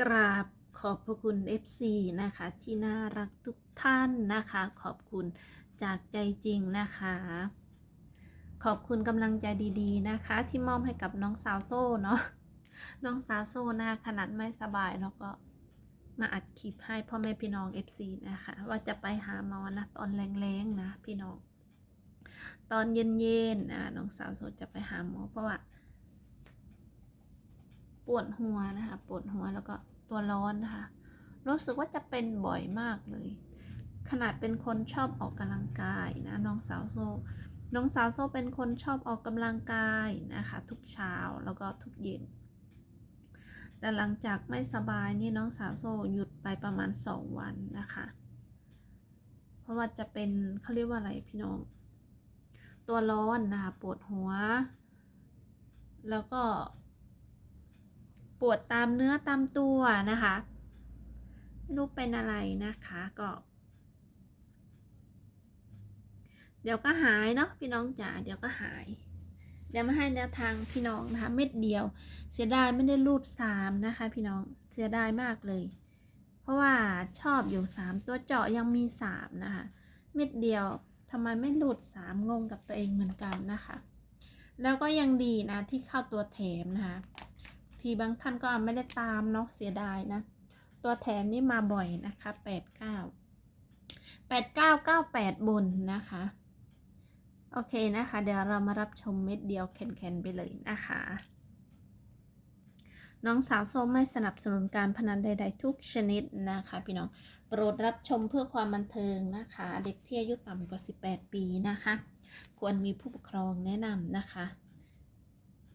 กราบขอบพระคุณ FC นะคะ ที่น่ารักทุกท่านนะคะ ขอบคุณจากใจจริงนะคะ ขอบคุณกำลังใจดีๆนะคะ ที่มอบให้กับน้องสาวโซ่เนาะน้องสาวโซ่นะขนาดไม่สบายแล้วก็มาอัดคลิปให้พ่อแม่พี่น้อง FC นะคะ ว่าจะไปหาหมอนะตอนแรงๆนะพี่น้อง ตอนเย็นๆนะน้องสาวโซ่จะไปหาหมอเพราะว่าปวดหัวนะคะ ปวดหัวแล้วก็ ตัวร้อนนะคะ รู้สึกว่าจะเป็นบ่อยมากเลย ขนาดเป็นคนชอบออกกำลังกายนะน้องสาวโซ น้องสาวโซเป็นคนชอบออกกำลังกายนะคะ ทุกเช้าแล้วก็ทุกเย็น แต่หลังจากไม่สบายนี่น้องสาวโซหยุดไปประมาณสองวันนะคะ เพราะว่าจะเป็นเขาเรียกว่าอะไรพี่น้อง ตัวร้อนนะคะปวดหัว แล้วก็ ปวดตามเนื้อตามตัวนะคะไม่รู้เป็นอะไรนะคะก็ เดี๋ยวก็หายเนาะพี่น้องจ๋าเดี๋ยวก็หายเดี๋ยวมาให้แนวทางพี่น้องนะคะเม็ดเดียว เสียดายไม่ได้รูดสามนะคะพี่น้องเสียดายมากเลย เพราะว่าชอบอยู่สามตัวเจาะยังมีสามนะคะเม็ดเดียวทำไมไม่รูดสามงงกับตัวเองเหมือนกันนะคะ แล้วก็ยังดีนะที่เข้าตัวแถมนะคะ ทีบางท่านก็ไม่ได้ตามเนาะเสียดายนะ ตัวแถมนี่มาบ่อยนะคะแปดเก้าแปดเก้าเก้าแปดบนนะคะ โอเคนะคะ เดี๋ยวเรามารับชมเม็ดเดียวแคนๆไปเลยนะคะ น้องสาวโซไม่สนับสนุนการพนันใด ๆ ทุกชนิดนะคะ พี่น้องโปรดรับชมเพื่อความบันเทิงนะคะ เด็กที่อายุต่ำกว่า 18 ปีนะคะ ควรมีผู้ปกครองแนะนำนะคะ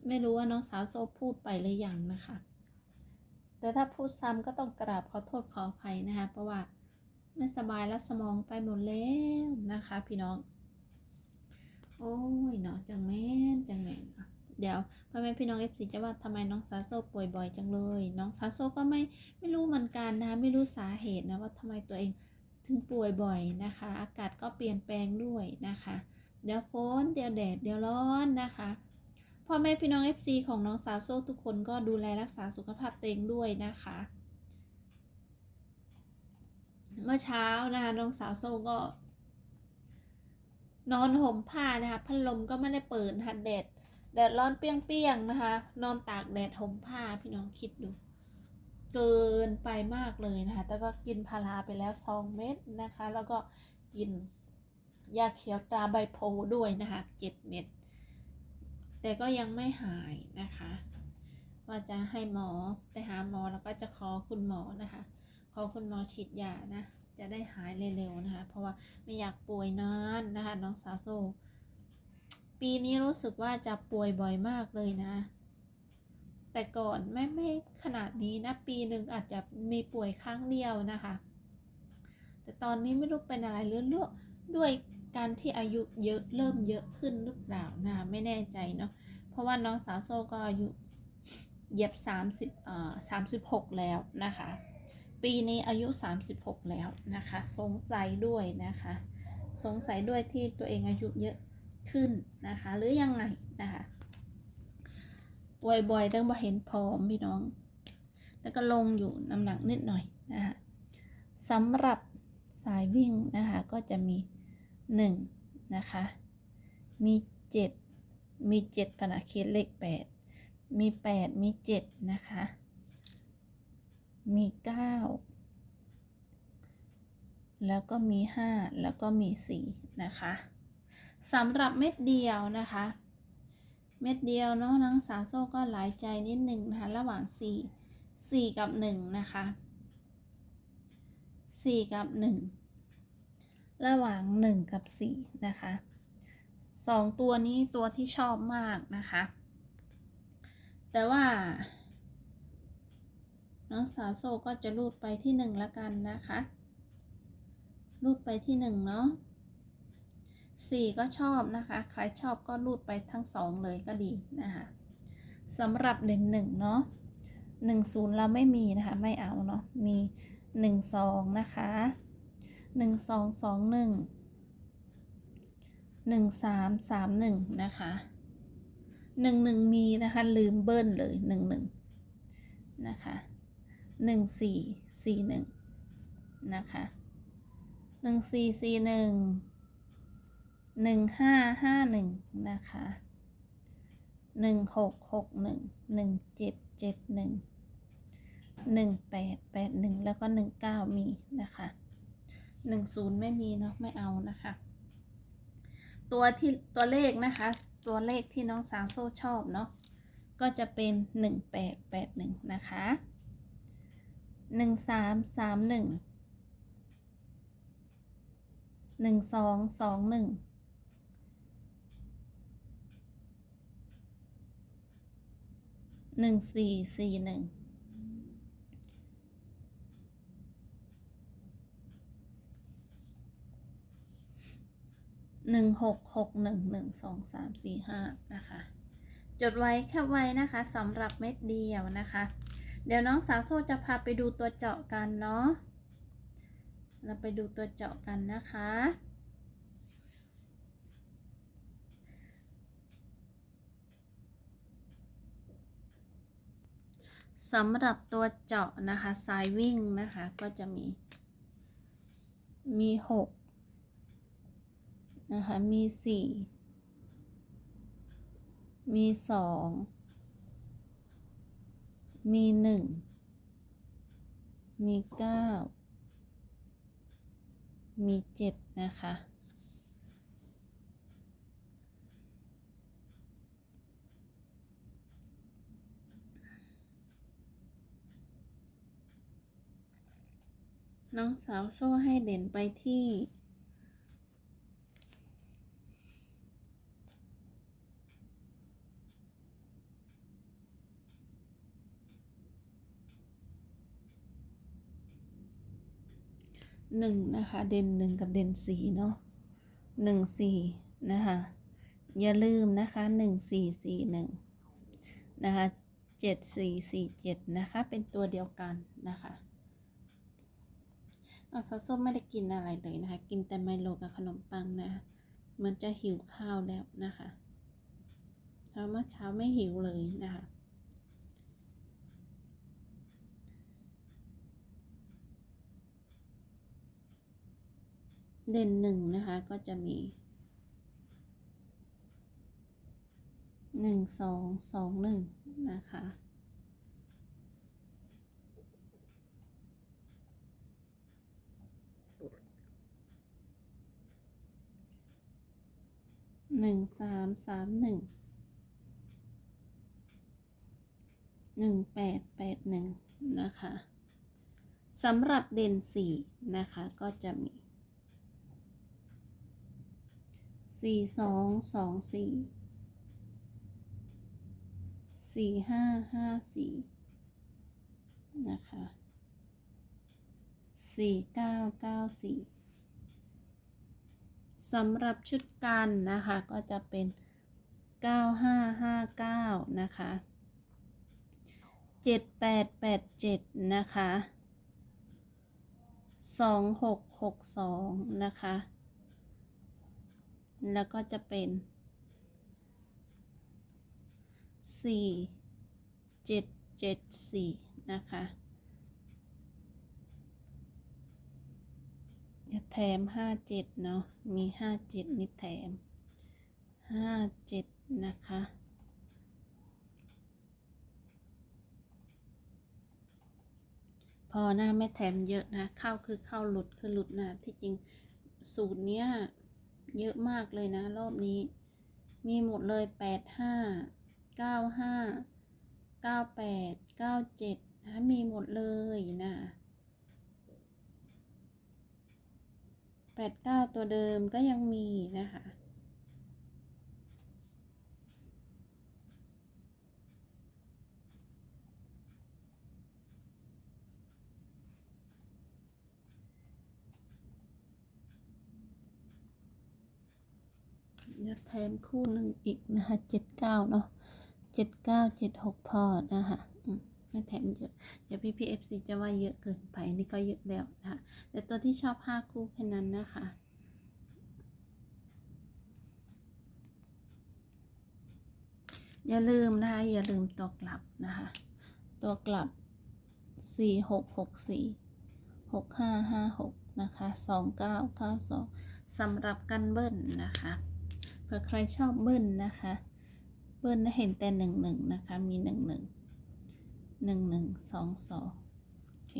ไม่รู้ว่าน้องสาวโซพูดไปหรือยังนะคะ แต่ถ้าพูดซ้ำก็ต้องกราบขอโทษขออภัยนะคะ เพราะว่าไม่สบายแล้วสมองไปหมดแล้วนะคะ พี่น้อง โอ้ยเนาะจังแม่นจังแม่นเนาะเดี๋ยวพ่อแม่พี่น้องเอฟซีจะว่าทำไมน้องซาโซป่วยบ่อยจังเลย น้องซาโซก็ไม่ไม่รู้เหมือนกันนะคะไม่รู้สาเหตุนะว่าทำไมตัวเองถึงป่วยบ่อยนะคะ อากาศก็เปลี่ยนแปลงด้วยนะคะ เดี๋ยวฝนเดี๋ยวแดดเดี๋ยวร้อนนะคะ พ่อแม่พี่น้อง FC ของน้องสาวโซ่ทุกคนก็ดูแลรักษาสุขภาพตัวเองด้วยนะคะ เมื่อเช้านะคะน้องสาวโซ่ก็ นอนห่มผ้านะคะพัดลมก็ไม่ได้เปิดนะคะแดดแดดร้อนเปรี้ยงๆนะคะ นอนตากแดดห่มผ้าพี่น้องคิดดู เกินไปมากเลยนะคะแต่ก็กินพาราไปแล้วสองเม็ดนะคะ แล้วก็กินยาเขียวตราใบโพด้วยนะคะเจ็ดเม็ด แต่ก็ยังไม่หายนะคะ ว่าจะให้หมอไปหาหมอแล้วก็จะขอคุณหมอนะคะ ขอคุณหมอฉีดยานะ จะได้หายเร็วๆนะคะ เพราะว่าไม่อยากป่วยนานนะคะ น้องสาวโซ ปีนี้รู้สึกว่าจะป่วยบ่อยมากเลยนะ แต่ก่อนไม่ไม่ขนาดนี้นะ ปีหนึ่งอาจจะมีป่วยครั้งเดียวนะคะ แต่ตอนนี้ไม่รู้เป็นอะไรเรื่อยๆด้วย การที่อายุเยอะเริ่มเยอะขึ้นหรือเปล่านะไม่แน่ใจเนาะเพราะว่าน้องสาวโซก็อายุเยียบ30เอ่อ36 แล้วนะคะ ปีนี้อายุ 36 แล้วนะคะ สงสัยด้วยนะคะ สงสัยด้วยที่ตัวเองอายุเยอะขึ้นนะคะ หรือยังไงนะคะบ่อยๆตั้งบ่เห็นผอมพี่น้อง แต่ก็ลงอยู่น้ำหนักนิดหน่อยนะคะสำหรับสายวิ่งนะคะก็จะมี 1นะคะ มี 7 มี7ขณะเคียนเลข 8 มี 8 มี 7 นะคะ มี 9 แล้วก็มี 5 แล้วก็มี 4 นะคะสำหรับเม็ดเดียวนะคะ เม็ดเดียวเนาะน้องสาวโซ่ก็หลายใจนิดหนึ่งนะคะ ระหว่าง 4 4 กับ 1 นะคะ 4 กับ 1 ระหว่าง 1 กับ 4 นะคะสองตัวนี้ตัวที่ชอบมากนะคะ แต่ว่า น้องสาวโซ่ก็จะรูดไปที่หนึ่งละกันนะคะ รูดไปที่หนึ่งเนาะสี่ก็ชอบนะคะ ใครชอบก็รูดไปทั้งสองเลยก็ดีนะคะสำหรับเด่นหนึ่งเนาะหนึ่งศูนย์เราไม่มีนะคะ ไม่เอาเนาะมีหนึ่งสองนะคะ หนึ่งสองสองหนึ่งหนึ่งสามสามหนึ่งนะคะหนึ่งหนึ่งมีนะคะลืมเบิ้ลเลยหนึ่งหนึ่งนะคะหนึ่งสี่สี่หนึ่งนะคะหนึ่งสี่สี่หนึ่งหนึ่งห้าห้าหนึ่งนะคะหนึ่งหกหกหนึ่งหนึ่งเจ็ดเจ็ดหนึ่งหนึ่งแปดแปดหนึ่งแล้วก็หนึ่งเก้ามีนะคะ หนึ่งศูนย์ไม่มีเนาะไม่เอานะคะ ตัวที่ตัวเลขนะคะ ตัวเลขที่น้องสาวโซ่ชอบเนาะก็จะเป็นหนึ่งแปดแปดหนึ่งนะคะหนึ่งสามสามหนึ่งหนึ่งสองสองหนึ่งหนึ่งสี่สี่หนึ่ง หนึ่งหกหกหนึ่งหนึ่งสองสามสี่ห้านะคะ จดไว้แค่ไว้นะคะสำหรับเม็ดเดียวนะคะ เดี๋ยวน้องสาวโซ่จะพาไปดูตัวเจาะกันเนาะเราไปดูตัวเจาะกันนะคะ สำหรับตัวเจาะนะคะสายวิ่งนะคะ ก็จะมี มีหก นะคะ มีสี่มีสองมีหนึ่งมีเก้ามีเจ็ดนะคะ น้องสาวโซ่ให้เด่นไปที่ หนึ่งนะคะ เด่นหนึ่งกับเด่นสี่เนาะหนึ่งสี่นะคะ อย่าลืมนะคะหนึ่งสี่สี่หนึ่งนะคะเจ็ดสี่สี่เจ็ดนะคะ เป็นตัวเดียวกันนะคะน้องสาวส้มไม่ได้กินอะไรเลยนะคะ กินแต่ไมโลกับขนมปังนะเหมันจะหิวข้าวแล้วนะคะเพราะเมื่อเช้าไม่หิวเลยนะคะ เด่นหนึ่งนะคะก็จะมีหนึ่งสองสองหนึ่งนะคะหนึ่งสามสามหนึ่งหนึ่งแปดแปดหนึ่งนะคะสำหรับเด่นสี่นะคะก็จะมี สี่สองสองสี่สี่ห้าห้าสี่นะคะสี่เก้าเก้าสี่สำหรับชุดกันนะคะก็จะเป็นเก้าห้าห้าเก้านะคะเจ็ดแปดแปดเจ็ดนะคะสองหกหกสองนะคะ แล้วก็จะเป็นสี่เจ็ดเจ็ดสี่นะคะแถมห้าเจ็ดเนาะมีห้าเจ็ดนี่แถมห้าเจ็ดนะคะพอหน้าไม่แถมเยอะนะ เข้าคือเข้าหลุดคือหลุดนะที่จริงสูตรเนี้ย เยอะมากเลยนะ รอบนี้ มีหมดเลยแปดห้าเก้าห้าเก้าแปดเก้าเจ็ดนะมีหมดเลยนะแปดเก้าตัวเดิมก็ยังมีนะคะ จะแถมคู่หนึ่งอีกนะคะเจ็ดเก้าเนาะเจ็ดเก้าเจ็ดหกพอนะคะไม่แถมเยอะเดี๋ยวพี่พีเอฟซีจะว่าเยอะเกินไปนี่ก็เยอะแล้วนะคะแต่ตัวที่ชอบห้าคู่แค่นั้นนะคะอย่าลืมนะคะอย่าลืมตัวกลับนะคะ ตัวกลับสี่หกหกสี่หกห้าห้าหกนะคะสองเก้าเก้าสองสำหรับกันเบิ้ลนะคะ เผื่อใครชอบเบิ้ลนะคะ เบิ้ลนะเห็นแต่หนึ่งหนึ่งนะคะ มีหนึ่งหนึ่งหนึ่งหนึ่งสองสองโอเค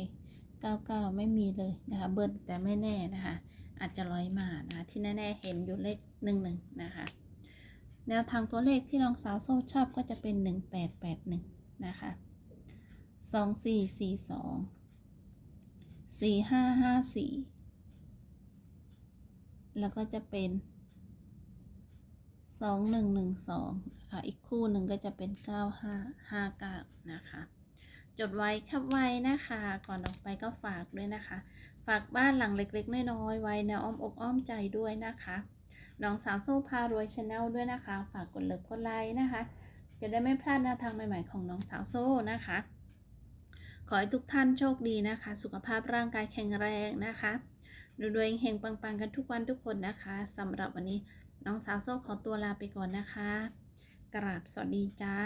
เก้าเก้าไม่มีเลยนะคะ เบิ้ลแต่ไม่แน่นะคะ อาจจะร้อยมานะคะ ที่แน่ๆเห็นอยู่เลขหนึ่งหนึ่งนะคะ แนวทางตัวเลขที่น้องสาวโซ่ชอบก็จะเป็นหนึ่งแปดแปดหนึ่งนะคะสองสี่สี่สองสี่ห้าห้าสี่แล้วก็จะเป็น สองหนึ่งหนึ่งสองนะคะอีกคู่หนึ่งก็จะเป็นเก้าห้าห้าเก้านะคะ จดไว้ครับไว้นะคะ ก่อนออกไปก็ฝากด้วยนะคะ ฝากบ้านหลังเล็กๆน้อยๆไว้ในอ้อมอกอ้อมใจด้วยนะคะน้องสาวโซ่พารวยชาแนลด้วยนะคะ ฝากกดเลิฟกดไลค์นะคะ จะได้ไม่พลาดแนวทางใหม่ๆของน้องสาวโซ่นะคะ ขอให้ทุกท่านโชคดีนะคะ สุขภาพร่างกายแข็งแรงนะคะดูดวงเฮงปังๆกันทุกวันทุกคนนะคะสำหรับวันนี้ น้องสาวโซ่ขอตัวลาไปก่อนนะคะ กราบสวัสดีจ้า